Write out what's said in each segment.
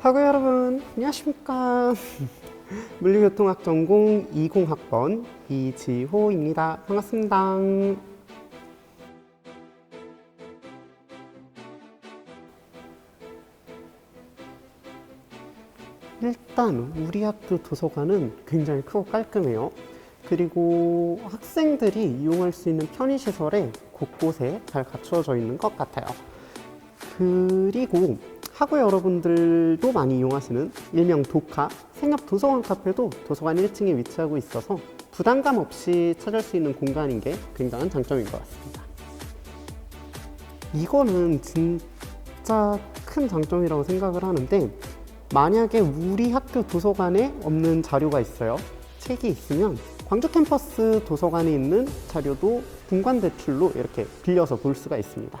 하고 여러분 안녕하십니까. 물리교통학 전공 20학번 이지호입니다. 반갑습니다. 일단 우리 학교 도서관은 굉장히 크고 깔끔해요. 그리고 학생들이 이용할 수 있는 편의시설에 곳곳에 잘 갖추어져 있는 것 같아요. 그리고 학우 여러분들도 많이 이용하시는 일명 도카 생협 도서관 카페도 도서관 1층에 위치하고 있어서 부담감 없이 찾을 수 있는 공간인 게 굉장한 장점인 것 같습니다. 이거는 진짜 큰 장점이라고 생각을 하는데 만약에 우리 학교 도서관에 없는 자료가 있어요. 책이 있으면 광주 캠퍼스 도서관에 있는 자료도 분관 대출로 이렇게 빌려서 볼 수가 있습니다.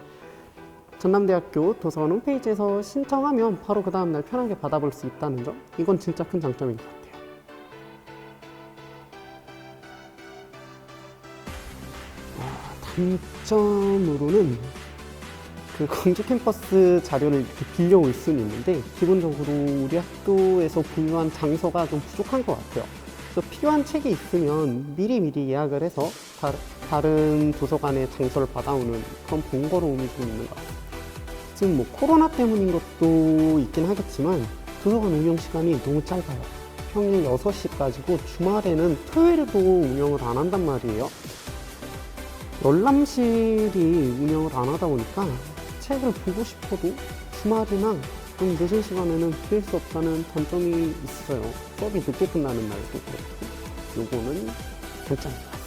전남대학교 도서관 홈페이지에서 신청하면 바로 그 다음날 편하게 받아볼 수 있다는 점 이건 진짜 큰 장점인 것 같아요. 아, 단점으로는 그 광주 캠퍼스 자료를 이렇게 빌려올 수는 있는데 기본적으로 우리 학교에서 보유한 장소가 좀 부족한 것 같아요. 그래서 필요한 책이 있으면 미리미리 예약을 해서 다, 다른 도서관의 장소를 받아오는 그런 번거로움이 좀 있는 것 같아요 지금 뭐 코로나 때문인 것도 있긴 하겠지만 도서관 운영 시간이 너무 짧아요. 평일 6시까지고 주말에는 토요일도 운영을 안 한단 말이에요. 열람실이 운영을 안 하다 보니까 책을 보고 싶어도 주말이나 좀 늦은 시간에는 빌수 없다는 단점이 있어요. 수업이 늦게 끝나는 날도 그렇고 요거는 단점이에요.